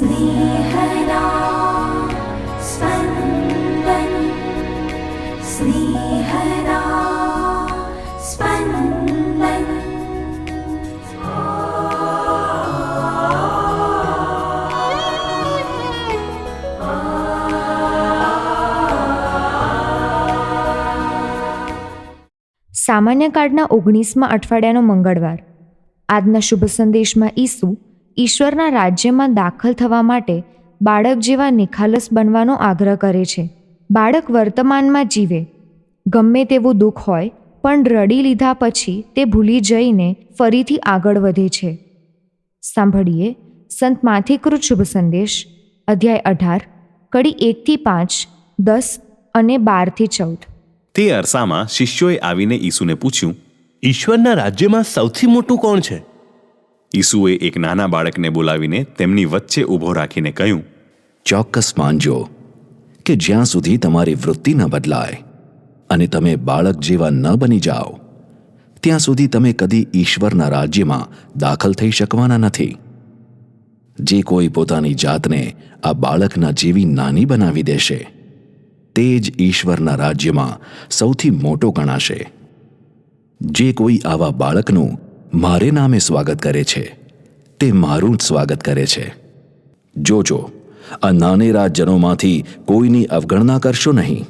स्नेहदा स्पन्दन् स्नेहदा स्पन्दन् સામાન્ય કાર્ડના ઓગણીસમાં અઠવાડિયાનો મંગળવાર આજના શુભ સંદેશમાં ઈસુ ઈશ્વરના રાજ્યમાં દાખલ થવા માટે બાળક જેવા નિખાલસ બનવાનો આગ્રહ કરે છે. બાળક વર્તમાનમાં જીવે. ગમે તેવું દુઃખ હોય પણ રડી લીધા પછી તે ભૂલી જઈને ફરીથી આગળ વધે છે. સાંભળીએ સંત માથિકૃત શુભ સંદેશ અધ્યાય અઢાર કડી એકથી પાંચ દસ અને બારથી ચૌદ. તે અરસામાં શિષ્યોએ આવીને ઈસુને પૂછ્યું ઈશ્વરના રાજ્યમાં સૌથી મોટું કોણ છે? ઈસુએ એક નાના બાળકને બોલાવીને તેમની વચ્ચે ઊભો રાખીને કહ્યું, ચોક્કસ માનજો કે જ્યાં સુધી તમારી વૃત્તિ ન બદલાય અને તમે બાળક જેવા ન બની જાઓ, ત્યાં સુધી તમે કદી ઈશ્વરના રાજ્યમાં દાખલ થઈ શકવાના નથી. જે કોઈ પોતાની જાતને આ બાળકના જેવી નાની બનાવી દેશે, તે જ ઈશ્વરના રાજ્યમાં સૌથી મોટો ગણાશે. જે કોઈ આવા બાળકનું મારે નામે સ્વાગત કરે છે. તે મારું જ સ્વાગત કરે છે. જોજો, આ નાનેરા જનોમાંથી કોઈની અવગણના કરશો નહીં.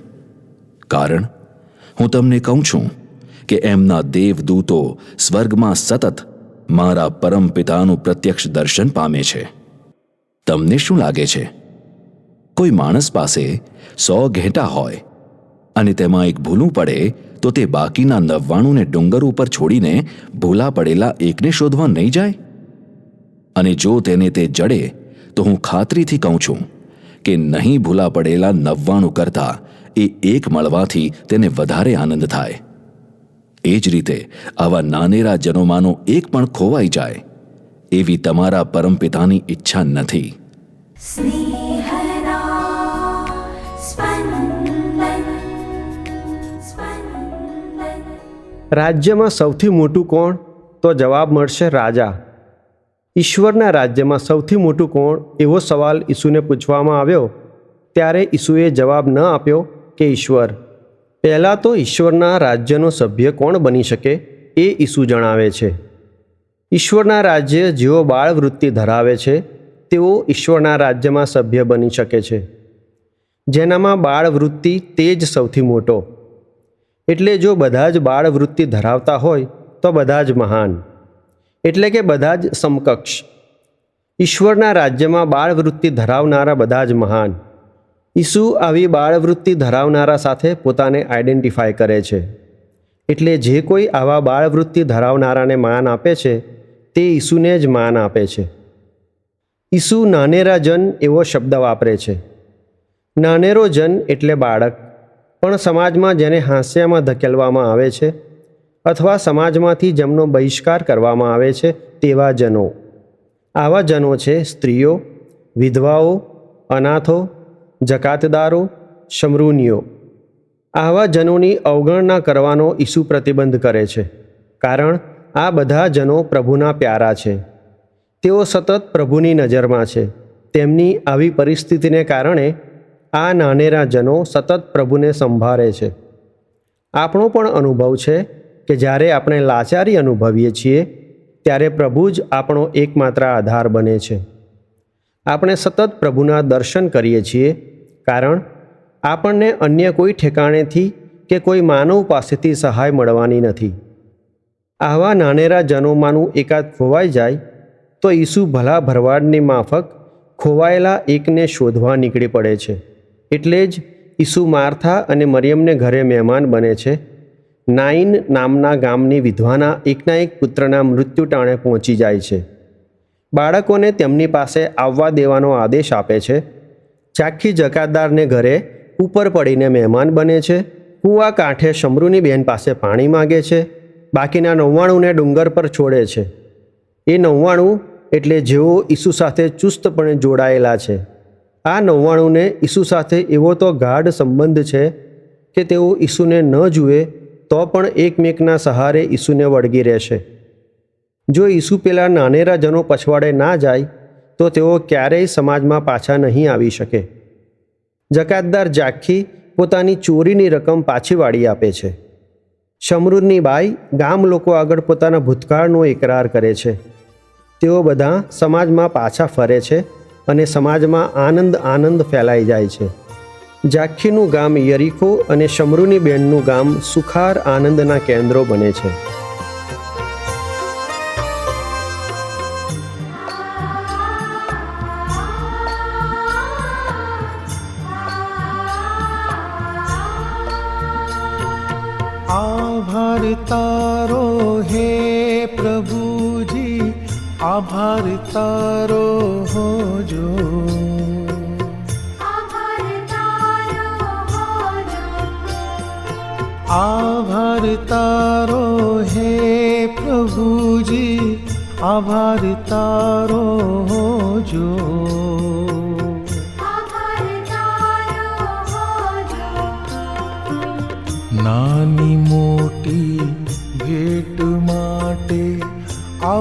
કારણ, હું તમને કહું છું કે એમના દેવદૂતો સ્વર્ગમાં સતત મારા પરમ પિતાનું પ્રત્યક્ષ દર્શન પામે છે. તમને શું લાગે છે? કોઈ માણસ પાસે સો ઘેટા હોય અને તેમાં એક ભૂલું પડે, તો તે બાકીના નવ્વાણુંને ડુંગર ઉપર છોડીને ભૂલા પડેલા એકને શોધવા નહીં જાય? અને જો તેને તે જડે, તો હું ખાતરીથી કહું છું કે નહીં ભૂલા પડેલા નવ્વાણું કરતા એ એક મળવાથી તેને વધારે આનંદ થાય. એ જ રીતે આવા નાનેરા જનોમાંનો એક પણ ખોવાઈ જાય, એવી તમારા પરમપિતાની ઈચ્છા નથી. રાજ્યમાં સૌથી મોટું કોણ? તો જવાબ મળશે રાજા. ઈશ્વરના રાજ્યમાં સૌથી મોટું કોણ? એવો સવાલ ઈસુને પૂછવામાં આવ્યો. ત્યારે ઈસુએ જવાબ ન આપ્યો કે ઈશ્વર. પહેલાં તો ઈશ્વરના રાજ્યનો સભ્ય કોણ બની શકે એ ઈસુ જણાવે છે. ઈશ્વરના રાજ્ય જેઓ બાળ વૃત્તિ ધરાવે છે, તેઓ ઈશ્વરના રાજ્યમાં સભ્ય બની શકે છે. જેનામાં બાળ વૃત્તિ તે જ સૌથી મોટો એટલે જો બધા જ બાળ વૃત્તિ ધરાવતા હોય, તો બધા જ મહાન. એટલે કે બધા જ સમકક્ષ. ઈશ્વરના રાજ્યમાં બાળ વૃત્તિ ધરાવનારા બધા જ મહાન. ઈસુ આવી બાળ વૃત્તિ ધરાવનારા સાથે પોતાને આઈડેન્ટિફાય કરે છે. એટલે જે કોઈ આવા બાળ વૃત્તિ ધરાવનારાને માન આપે છે, તે ઈસુને જ માન આપે છે. ઈસુ નાનેરા જન એવો શબ્દ વાપરે છે. નાનેરો જન એટલે બાળક. પણ સમાજમાં જેને હાંસ્યામાં ધકેલવામાં આવે છે અથવા સમાજમાંથી જેમનો બહિષ્કાર કરવામાં આવે છે તેવા જનો. આવા જનો છે સ્ત્રીઓ, વિધવાઓ, અનાથો, જકાતદારો, શમરૂનીઓ. આવા જનોની અવગણના કરવાનો ઈસુ પ્રતિબંધ કરે છે. કારણ આ બધા જનો પ્રભુના પ્યારા છે. તેઓ સતત પ્રભુની નજરમાં છે. તેમની આવી પરિસ્થિતિને કારણે આ નાનેરા જનો સતત પ્રભુને સંભાળે છે. આપણો પણ અનુભવ છે કે જ્યારે આપણે લાચારી અનુભવીએ છીએ, ત્યારે પ્રભુ જ આપણો એકમાત્ર આધાર બને છે. આપણે સતત પ્રભુના દર્શન કરીએ છીએ, કારણ આપણને અન્ય કોઈ ઠેકાણેથી કે કોઈ માનવ પાસેથી સહાય મળવાની નથી. આવા નાનેરા જનોમાંનું એકાદ ખોવાઈ જાય, તો ઈસુ ભલા ભરવાડની માફક ખોવાયેલા એકને શોધવા નીકળી પડે છે. એટલે જ ઈસુ માર્થા અને મરિયમને ઘરે મહેમાન બને છે. નાઈન નામના ગામની વિધવાના એકના એક પુત્રના મૃત્યુ ટાણે પહોંચી જાય છે. બાળકોને તેમની પાસે આવવા દેવાનો આદેશ આપે છે. ચાખી જકાતદારને ઘરે ઉપર પડીને મહેમાન બને છે. કૂવા કાંઠે શમરૂની બહેન પાસે પાણી માગે છે. બાકીના નવ્વાણુંને ડુંગર પર છોડે છે. એ નવ્વાણું એટલે જેઓ ઈસુ સાથે ચુસ્તપણે જોડાયેલા છે. આ નવ્વાણુંને ઈસુ સાથે એવો તો ગાઢ સંબંધ છે કે તેઓ ઈસુને ન જુએ, તો પણ એકમેકના સહારે ઈસુને વળગી રહેશે. જો ઈસુ પેલા નાનેરા જનો પછવાડે ના જાય, તો તેઓ ક્યારેય સમાજમાં પાછા નહીં આવી શકે. જકાતદાર જાખી પોતાની ચોરીની રકમ પાછી વાળી આપે છે. શમરૂદની બાઈ ગામ લોકો આગળ પોતાના ભૂતકાળનો એકરાર કરે છે. તેઓ બધા સમાજમાં પાછા ફરે છે અને સમાજમાં આનંદ આનંદ ફેલાઈ જાય છે. જાખીનું ગામ યરીકો અને શમરૂની બહેનનું ગામ સુખાર આનંદના કેન્દ્રો બને છે. આભાર તારો આભાર તારો હો જો આભાર તારો હોજો આભાર તારો હે પ્રભુજી આભાર તારો હો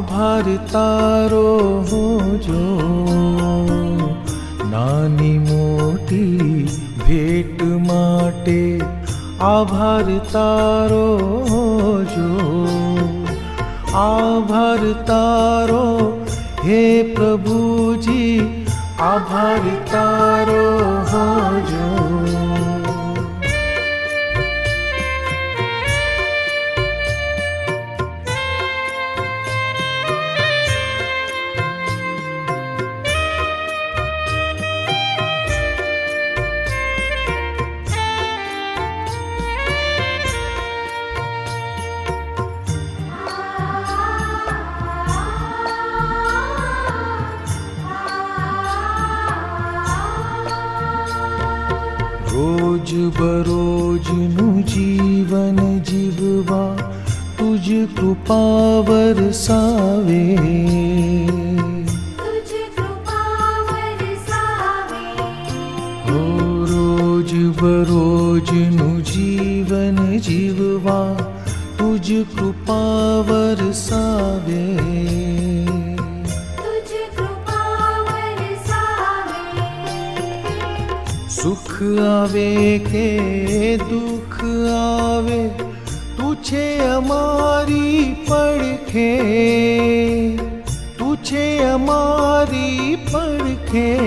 આભાર તારો હોજો નાની મોટી ભેટ માટે આભાર તારો હોજો આભાર તારો હે પ્રભુજી આભાર તારો હોજો रोज भरोज नु जीवन जीववा तुझ तुज कृपावेज रोज नु जीवन जीववा तुझ तुज सावे। આવે કે દુઃખ આવે? તું છે અમારી પડખે. તું છે અમારી પડખે.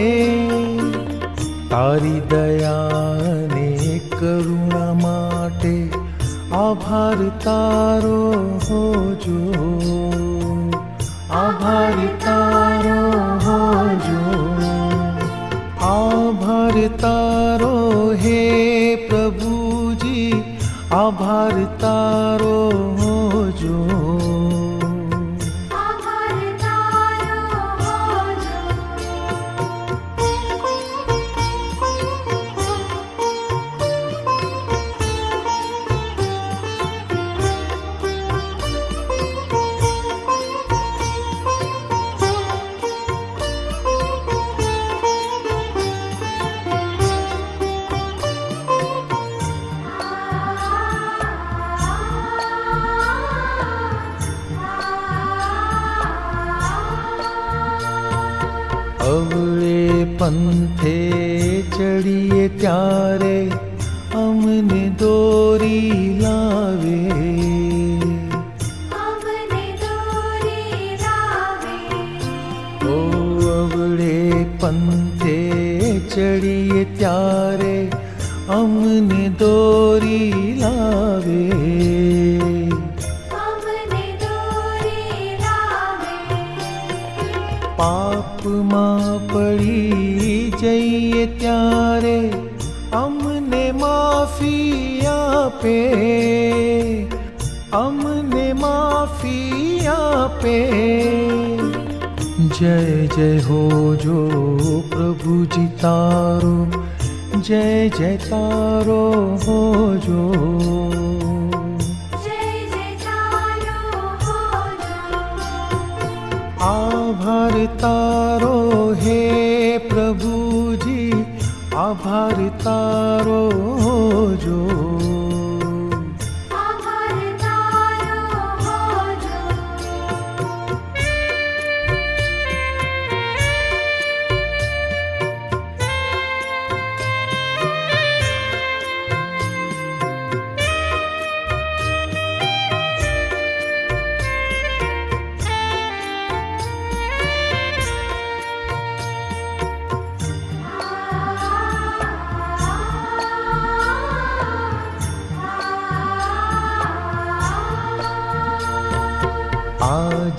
તારી દયાને કરુણા માટે આભાર તારો હોજો. આભાર તારો હે પ્રભુજી આભાર તારો પંથે ચડીએ ત્યારે અમને દોરી લાવે. ઓ અવળે પંથે ચડીએ ત્યારે અમને દોરી લાવે. પાપમાં પડી જઈએ ત્યારે અમને માફી આપે. અમને માફી આપે. જય જય હો જો પ્રભુજી તારો. જય જય તારો હો જો. આભાર તારો હે. આભાર તારો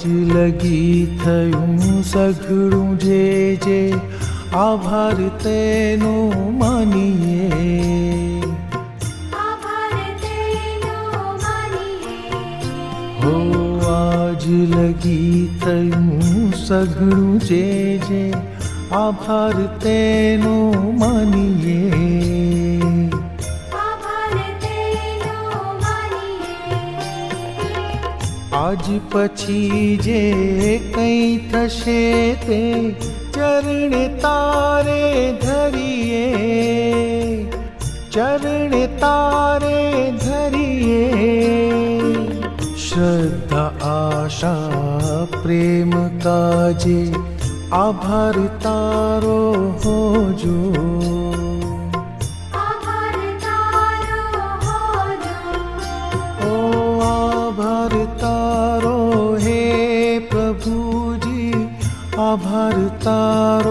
લગી થયું સઘળું જે જે આભાર તેનો માનીએ આભાર તેનો માનીએ હો આજ લગી થયું સઘળું જે જે આભાર આજ પછી જે કંઈ થશે તે ચરણ તારે ધરીએ. ચરણ તારે ધરીએ. શ્રદ્ધા, આશા, પ્રેમ કાજે આભાર તારો હોજો. તારો